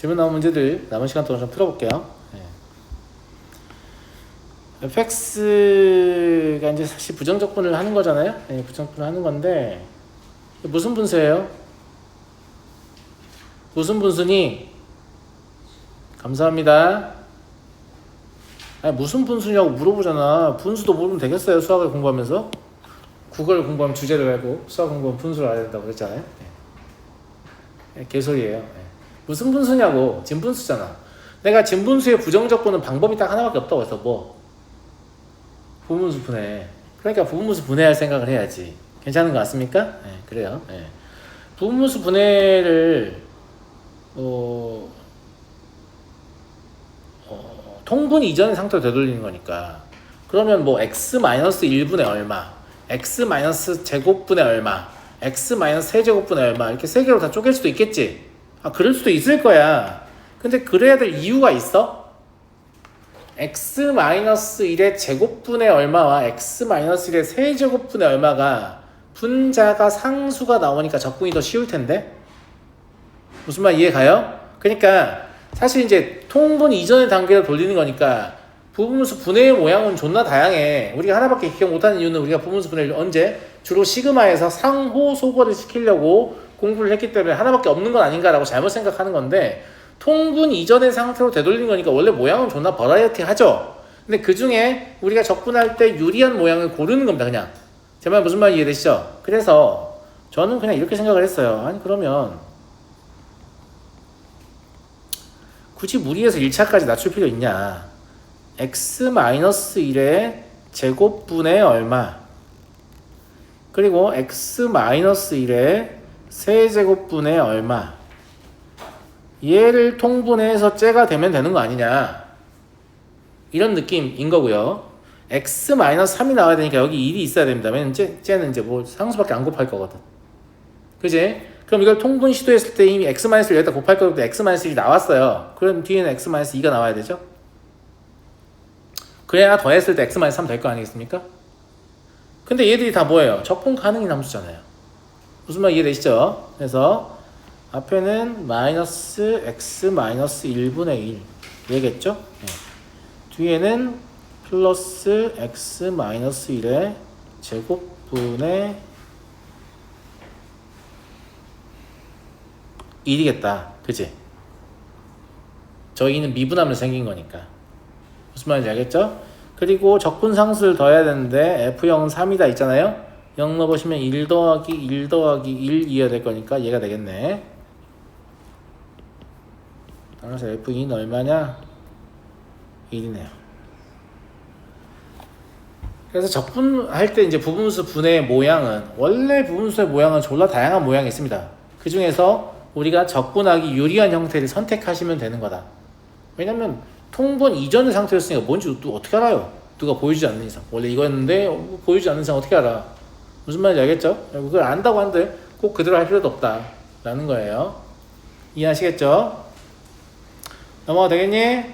질문 나온 문제들 남은 시간 동안 좀 풀어볼게요. 네. fx가 이제 사실 부정적분을 하는 거잖아요. 네, 부정적분을 하는 건데 무슨 분수예요? 무슨 분수니? 감사합니다. 아니 무슨 분수냐고 물어보잖아. 분수도 모르면 되겠어요. 수학을 공부하면서 국어를 공부하면 주제를 알고 수학 공부하면 분수를 알아야 된다고 그랬잖아요. 네. 네, 개소리예요. 네. 무슨 분수냐고 진분수잖아. 내가 진분수의 부정적 분은 방법이 딱 하나밖에 없다고 해서 뭐 부분수 분해. 그러니까 부분수 분해할 생각을 해야지. 괜찮은 것 같습니까? 네, 그래요. 네. 부분수 분해를 어, 어, 통분 이전의 상태로 되돌리는 거니까 그러면 뭐 x 마이너스 1분의 얼마, x 마이너스 제곱분의 얼마, x 마이너스 세제곱분의 얼마 이렇게 세 개로 다 쪼갤 수도 있겠지. 아 그럴 수도 있을 거야. 근데 그래야 될 이유가 있어? x 마이너스 1의 제곱분의 얼마와 x 마이너스 1의 세제곱분의 얼마가 분자가 상수가 나오니까 적분이 더 쉬울 텐데 무슨 말 이해 가요? 그러니까 사실 이제 통분 이전의 단계로 돌리는 거니까 부분수 분해의 모양은 존나 다양해. 우리가 하나밖에 기억 못하는 이유는 우리가 부분수 분해를 언제 주로 시그마에서 상호 소거를 시키려고 공부를 했기 때문에 하나밖에 없는 건 아닌가라고 잘못 생각하는 건데 통분 이전의 상태로 되돌리는 거니까 원래 모양은 존나 버라이어티 하죠. 근데 그 중에 우리가 적분할 때 유리한 모양을 고르는 겁니다. 그냥 제 말 무슨 말 이해되시죠? 그래서 저는 그냥 이렇게 생각을 했어요. 아니 그러면 굳이 무리해서 1차까지 낮출 필요 있냐? x-1의 제곱분의 얼마 그리고 x-1의 세제곱분의 얼마 얘를 통분해서 째가 되면 되는 거 아니냐 이런 느낌인 거고요 x-3이 나와야 되니까 여기 1이 있어야 됩니다 왜냐면 쟤, 쟤는 이제 뭐 상수밖에 안 곱할 거거든 그지? 그럼 이걸 통분 시도했을 때 이미 x-1을 여기다 곱할 거기 x-1이 나왔어요 그럼 뒤에는 x-2가 나와야 되죠 그래야 더했을 때 x-3 될 거 아니겠습니까? 근데 얘들이 다 뭐예요? 적분 가능인 함수잖아요. 무슨 말 이해되시죠? 그래서 앞에는 마이너스 x 마이너스 1분의 1 얘겠죠? 네. 뒤에는 플러스 x 마이너스 1의 제곱분의 1이겠다. 그지? 저희는 미분하면 생긴 거니까. 무슨 말인지 알겠죠? 그리고 적분 상수를 더해야 되는데 F0은 3이다 있잖아요? 0 넣어보시면 1 더하기 1 더하기 1 이어야 될 거니까 얘가 되겠네. 따라서 F2는 얼마냐? 1이네요. 그래서 적분할 때 이제 부분수 분해의 모양은 원래 부분수의 모양은 졸라 다양한 모양이 있습니다. 그 중에서 우리가 적분하기 유리한 형태를 선택하시면 되는 거다. 왜냐면 통분 이전의 상태였으니까 뭔지 또 어떻게 알아요? 누가 보여주지 않는 이상. 원래 이거였는데 어, 보여주지 않는 이상 어떻게 알아? 무슨 말인지 알겠죠? 그걸 안다고 하는데 꼭 그대로 할 필요도 없다. 라는 거예요. 이해하시겠죠? 넘어가 되겠니?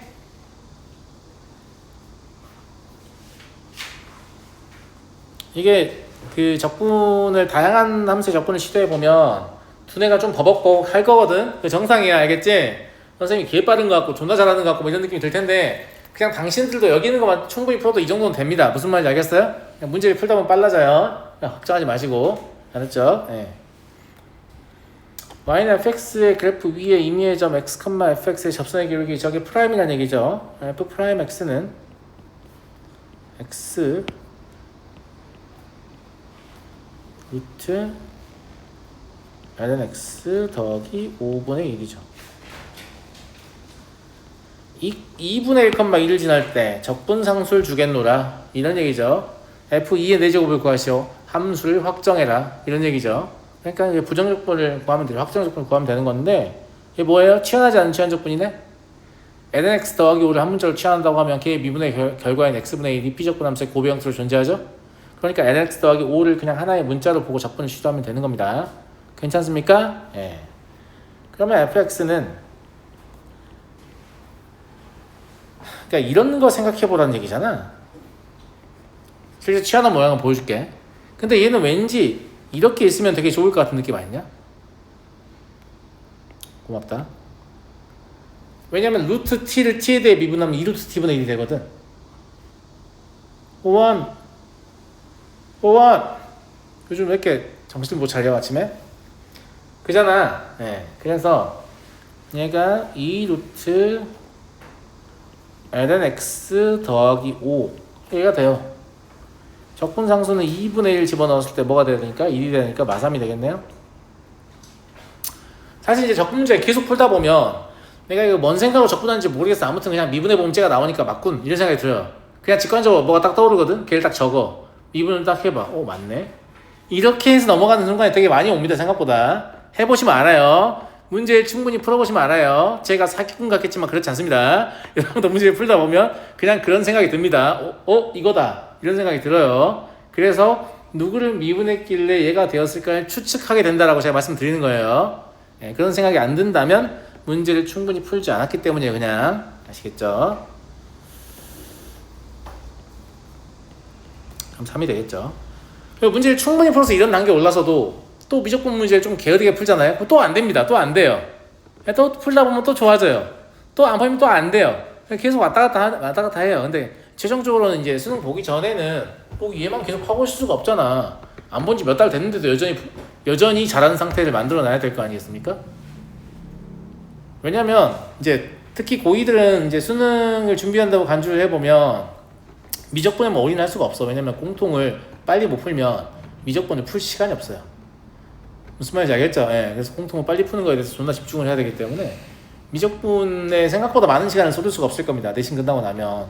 이게 그 적분을 다양한 함수의 적분을 시도해 보면 두뇌가 좀 버벅버벅 할 거거든. 그 정상이야, 알겠지? 선생님이 개 빠른 것 같고 존나 잘하는 것 같고 뭐 이런 느낌이 들 텐데 그냥 당신들도 여기 있는 것만 충분히 풀어도 이 정도는 됩니다. 무슨 말인지 알겠어요? 문제를 풀다 보면 빨라져요. 그냥 걱정하지 마시고 알았죠? 네. y는 fx의 그래프 위에 임의의 점 x, fx의 접선의 기울기 저게 프라임이라는 얘기죠. f 프라임 x는 x 루트 ln x 더하기 5분의 1이죠. 이, 2분의 1,1을 지날 때 적분상수를 주겠노라 이런 얘기죠. f2의 내제곱을 구하시오. 함수를 확정해라 이런 얘기죠. 그러니까 이제 부정적분을 구하면 돼요. 확정적분을 구하면 되는 건데 이게 뭐예요? 치환하지 않은 치환적분이네? lnx 더하기 5를 한 문자로 치환한다고 하면 걔의 미분의 결, 결과인 x분의 1이 피적분 함수의 고배 형태로 존재하죠? 그러니까 lnx 더하기 5를 그냥 하나의 문자로 보고 적분을 시도하면 되는 겁니다. 괜찮습니까? 예. 그러면 fx는 그러니까 이런 거 생각해 보라는 얘기잖아. 실제 취하는 모양을 보여줄게. 근데 얘는 왠지 이렇게 있으면 되게 좋을 것 같은 느낌 아니냐? 고맙다. 왜냐면 루트 t를 t에 대해 미분하면 2루트 t분의 1이 되거든. 오원 오원 요즘 왜 이렇게 정신 못 차려 아침에? 그잖아. 예. 그래서 얘가 2루트 ln x 더하기 5 얘가 돼요. 적분 상수는 2분의 1 집어넣었을 때 뭐가 되니까 1이 되니까 마삼이 되겠네요. 사실 이제 적분 문제 계속 풀다 보면 내가 이거 뭔 생각으로 적분하는지 모르겠어. 아무튼 그냥 미분의 범죄가 나오니까 맞군 이런 생각이 들어요. 그냥 직관적으로 뭐가 딱 떠오르거든. 걔를 딱 적어. 미분을 딱 해봐. 오 맞네. 이렇게 해서 넘어가는 순간에 되게 많이 옵니다. 생각보다. 해보시면 알아요. 문제를 충분히 풀어보시면 알아요. 제가 사기꾼 같겠지만 그렇지 않습니다. 여러분도 문제를 풀다 보면 그냥 그런 생각이 듭니다. 어, 어 이거다. 이런 생각이 들어요. 그래서 누구를 미분했길래 얘가 되었을까 추측하게 된다라고 제가 말씀드리는 거예요. 예, 그런 생각이 안 든다면 문제를 충분히 풀지 않았기 때문이에요. 그냥 아시겠죠? 그럼 3이 되겠죠. 문제를 충분히 풀어서 이런 단계 올라서도 또 미적분 문제를 좀 게으르게 풀잖아요. 또 안 됩니다. 또 안 돼요. 또 풀다 보면 또 좋아져요. 또 안 풀면 또 안 돼요. 계속 왔다 갔다 하- 왔다 갔다 해요. 근데 최종적으로는 이제 수능 보기 전에는 꼭 얘만 계속 하고 있을 수가 없잖아. 안 본 지 몇 달 됐는데도 여전히 부- 여전히 잘하는 상태를 만들어 놔야 될 거 아니겠습니까? 왜냐면 이제 특히 고2들은 이제 수능을 준비한다고 간주를 해보면 미적분에 뭐 올인할 수가 없어. 왜냐면 공통을 빨리 못 풀면 미적분을 풀 시간이 없어요. 무슨 말인지 알겠죠? 예. 그래서 공통을 빨리 푸는 거에 대해서 존나 집중을 해야 되기 때문에 미적분에 생각보다 많은 시간을 쏟을 수가 없을 겁니다. 내신 끝나고 나면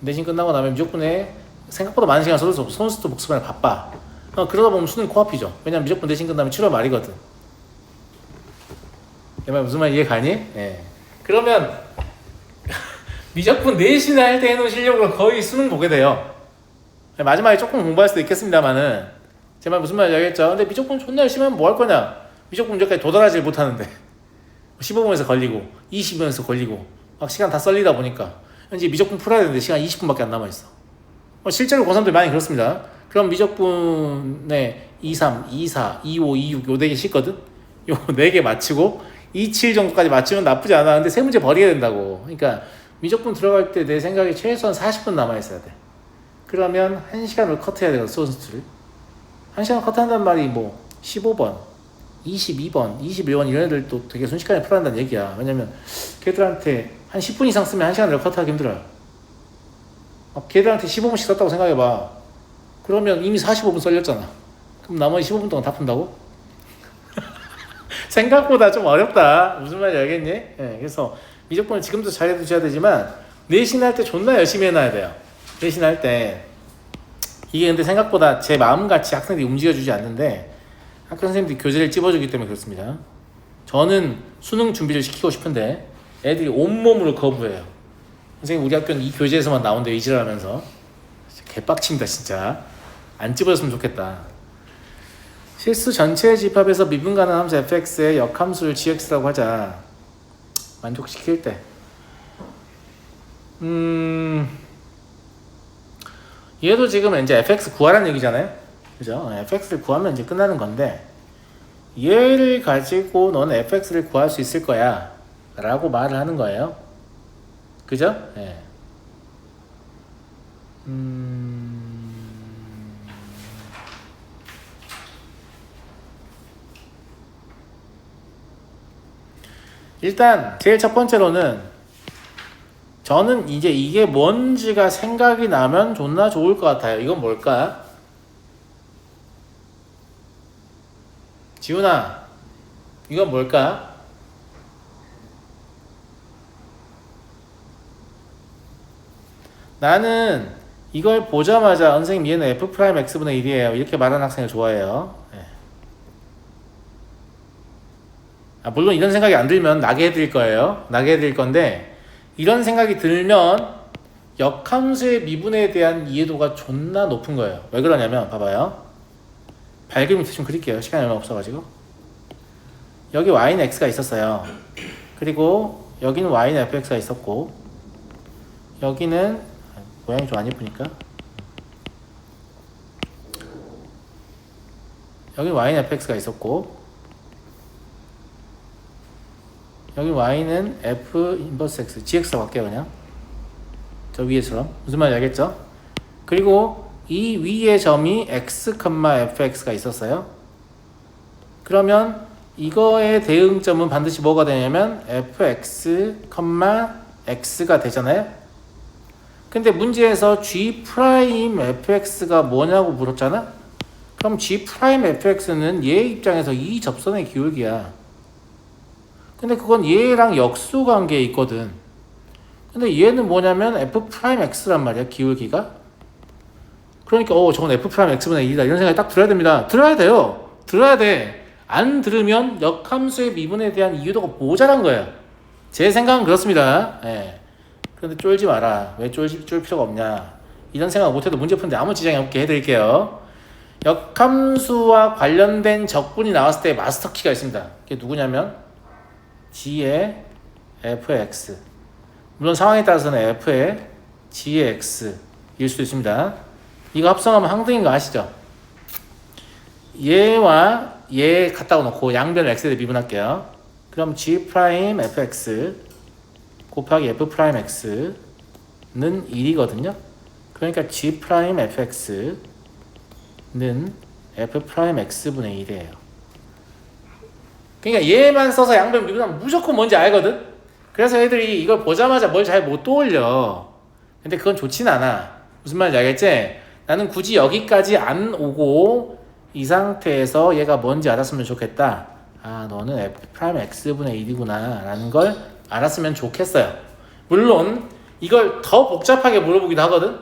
내신 끝나고 나면 미적분에 생각보다 많은 수 없어. 선수도 복습하는 바빠. 어, 그러다 보면 수능 코앞이죠. 왜냐면 미적분 내신 끝나면 7월 말이거든. 내 말 무슨 말 이해 가니? 예. 그러면 미적분 내신 할때 해놓은 실력으로 거의 수능 보게 돼요. 마지막에 조금 공부할 수도 있겠습니다만은 제 말 무슨 말인지 알겠죠? 근데 미적분 존나 열심히 하면 뭐 할 거냐? 미적분 문제까지 도달하지 못하는데 15분에서 걸리고 20분에서 걸리고 막 시간 다 썰리다 보니까 현재 미적분 풀어야 되는데 시간 20분밖에 안 남아있어. 어, 실제로 고3들 많이 그렇습니다. 그럼 미적분에 23, 24, 25, 26요 4개 씻거든? 요 4개 맞추고 27 정도까지 맞추면 나쁘지 않아 근데 세 문제 버리게 된다고. 그러니까 미적분 들어갈 때 내 생각에 최소한 40분 남아있어야 돼. 그러면 1시간을 커트해야 되거든 소스를 1시간 커트한단 말이 뭐 15번 22번, 21번 이런 애들도 되게 순식간에 풀어야 한다는 얘기야. 왜냐면 걔들한테 한 10분 이상 쓰면 1시간을 커트하기 힘들어요. 막 걔들한테 15분씩 썼다고 생각해봐. 그러면 이미 45분 썰렸잖아. 그럼 나머지 15분 동안 다 푼다고? 생각보다 좀 어렵다. 무슨 말인지 알겠니? 예, 그래서 미적분을 지금도 잘 해두셔야 되지만 내신할 때 존나 열심히 해놔야 돼요. 내신할 때 이게 근데 생각보다 제 마음같이 학생들이 움직여주지 않는데 학교 선생님들이 교재를 찝어주기 때문에 그렇습니다. 저는 수능 준비를 시키고 싶은데 애들이 온몸으로 거부해요. 선생님 우리 학교는 이 교재에서만 나온대 이지랄하면서 개빡칩니다 진짜. 안 찝어줬으면 좋겠다. 실수 전체 집합에서 미분 가능한 함수 fx의 역함수를 gx라고 하자. 만족시킬 때. 음. 얘도 지금 이제 fx 구하라는 얘기잖아요. 그죠? fx를 구하면 이제 끝나는 건데 얘를 가지고 너는 fx를 구할 수 있을 거야 라고 말을 하는 거예요. 그죠? 예. 음... 일단 제일 첫 번째로는 저는 이제 이게 뭔지가 생각이 나면 존나 좋을 것 같아요. 이건 뭘까? 지훈아, 이건 뭘까? 나는 이걸 보자마자 선생님 얘는 f 프라임 x분의 1이에요. 이렇게 말하는 학생을 좋아해요. 예. 아, 물론 이런 생각이 안 들면 나게 해드릴 거예요. 나게 해드릴 건데 이런 생각이 들면 역함수의 미분에 대한 이해도가 존나 높은 거예요. 왜 그러냐면 봐봐요. 밑에 좀 그릴게요. 시간이 얼마 없어가지고. 여기 y는 x가 있었어요. 그리고 여기는 y는 fx가 있었고 여기는 아, 모양이 좀 안 예쁘니까 여기 y는 fx가 있었고 여기 y는 f 인버스 x, gx라고 할게요 그냥. 저 위에처럼 무슨 말인지 알겠죠? 그리고 이 위의 점이 x, fx가 있었어요. 그러면 이거의 대응점은 반드시 뭐가 되냐면 fx, x가 되잖아요. 근데 문제에서 g 프라임 fx가 뭐냐고 물었잖아. 그럼 g 프라임 fx는 얘 입장에서 이 접선의 기울기야. 근데 그건 얘랑 역수 관계에 있거든. 근데 얘는 뭐냐면 f 프라임 x란 말이야 기울기가. 그러니까 어 저건 f 프라임 x분의 2다 이런 생각이 딱 들어야 됩니다. 들어야 돼요. 들어야 돼. 안 들으면 역함수의 미분에 대한 이유도가 모자란 거예요. 제 생각은 그렇습니다. 예. 그런데 쫄지 마라. 왜 쫄, 쫄 필요가 없냐. 이런 생각 못해도 문제 푸는데 아무 지장이 없게 해드릴게요. 역함수와 관련된 적분이 나왔을 때 마스터키가 있습니다. 그게 누구냐면 g의 f의 x. 물론 상황에 따라서는 f의 g의 x일 수도 있습니다. 이거 합성하면 항등인 거 아시죠? 얘와 얘 갖다가 놓고 양변을 x에 미분할게요. 그럼 g fx 곱하기 f 프라임 x는 1이거든요. 그러니까 g 프라임 fx는 f 프라임 x분의 1이에요. 그러니까 얘만 써서 양변 미분하면 무조건 뭔지 알거든. 그래서 애들이 이걸 보자마자 뭘 잘 못 떠올려. 근데 그건 좋진 않아. 무슨 말인지 알겠지? 나는 굳이 여기까지 안 오고 이 상태에서 얘가 뭔지 알았으면 좋겠다. 아, 너는 f 프라임 x분의 1이구나. 라는 걸 알았으면 좋겠어요. 물론 이걸 더 복잡하게 물어보기도 하거든.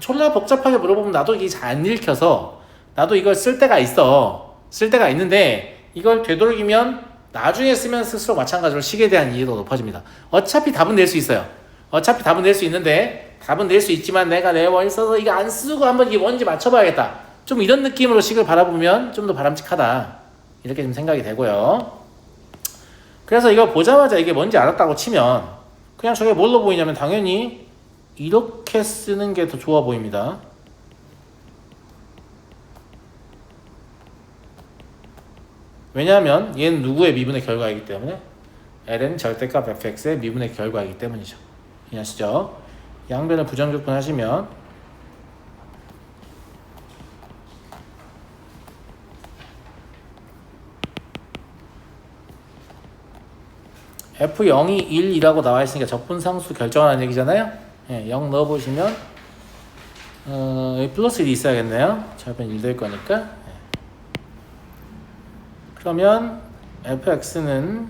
졸라 복잡하게 물어보면 나도 이게 잘 안 읽혀서 나도 이걸 쓸 때가 있어. 쓸 때가 있는데 이걸 되도록이면 나중에 쓰면 쓸수록 마찬가지로 식에 대한 이해도가 높아집니다. 어차피 답은 낼 수 있어요. 어차피 답은 낼 수 있는데 답은 낼 수 있지만 내가 내 원이 써서 이거 안 쓰고 한번 이게 뭔지 맞춰봐야겠다. 좀 이런 느낌으로 식을 바라보면 좀 더 바람직하다. 이렇게 좀 생각이 되고요. 그래서 이거 보자마자 이게 뭔지 알았다고 치면 그냥 저게 뭘로 보이냐면 당연히 이렇게 쓰는 게 더 좋아 보입니다. 왜냐하면 얘는 누구의 미분의 결과이기 때문에 l은 절대값 fx의 미분의 결과이기 때문이죠. 이해하시죠? 양변을 부정적분 하시면 f0이 1이라고 나와 있으니까 적분상수 결정하는 얘기잖아요. 예, 0 넣어보시면 어, 플러스 1이 있어야겠네요. 절편 1 될 거니까. 예. 그러면 fx는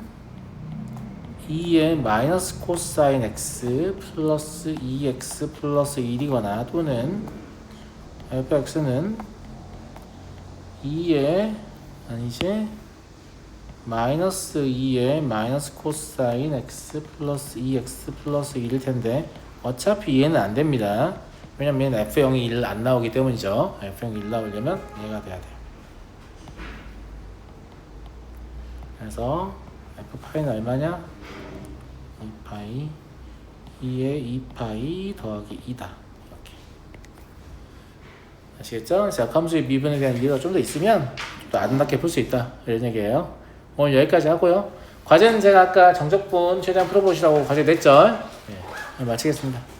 2의 마이너스 코사인 x 플러스 2x 플러스 1이거나 또는 fx는 2의 아니지 마이너스 2의 마이너스 코사인 x 플러스 2x 플러스 1일 텐데 어차피 얘는 안 됩니다. 왜냐면 얘는 f0이 1 안 나오기 때문이죠. f0이 1 나오려면 얘가 돼야 돼요. 그래서 f파이는 얼마냐? 2파이 2의 2파이 더하기 2다. 이렇게. 아시겠죠? 자, 함수의 미분에 대한 이해가 좀 더 있으면 좀 더 아름답게 풀 수 있다. 이런 얘기예요. 오늘 여기까지 하고요. 과제는 제가 아까 정적분 최대한 풀어보시라고 과제 냈죠? 네, 마치겠습니다.